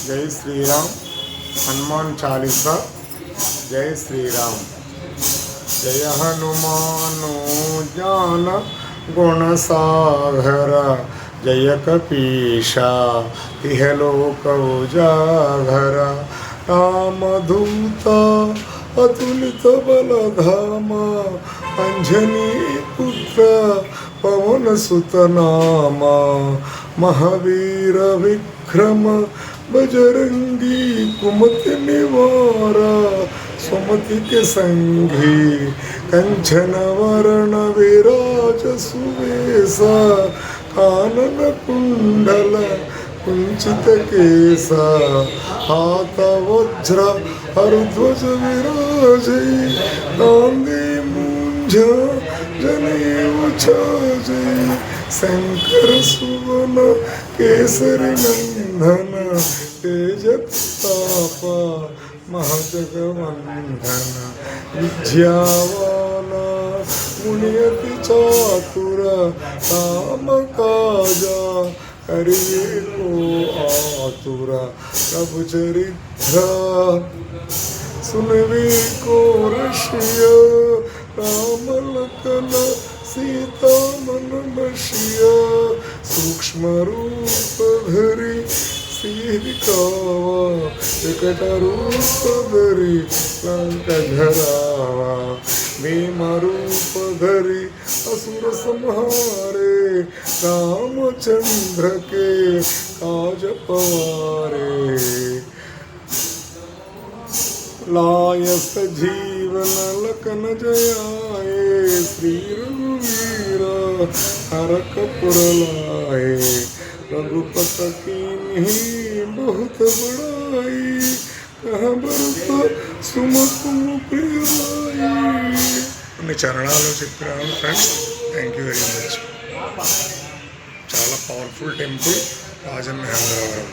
जय श्री राम हनुमान चालीसा, जय श्री राम जय हनुमान ज्ञान गुण सागर, जय कपीशा इह लोक राम रामधूता अतुलित बलधामा, अंजनी पुत्र, पवन सुतनामा महावीर विक्रम बजरंगी कुमति निवारा सुमति के संगी कंचन वरण विराज सुवेशा कानन कुंडल कुंचित केसा हाथ वज्र हरध्वज विराजै कांदे मुंझ छाजै शंकर सुवन केसरी नंदन तेज ताप, महजगवंदन। विद्यावान, मुनियति चातुर, काम काजा करिए को आतुर। प्रभु चरित्र, सुनवे को ऋषिय लखन सीता मन बशिया सूक्ष्म रूप धरि रूप धरि लंक झरावा भीम रूप धरि असुर संहारे रामचंद्र के काज पवारे लायस जीवन लखन जयाए श्री रघुवीर हरक पुरलाए रघुपत की बहुत बड़ाई कहाँ बरत सुमकुम प्रियाई కొన్ని చరణాలు చెప్పాను friends thank you very much చాలా పవర్ఫుల్ టెంపుల్ రాజన్ మహేంద్రవరం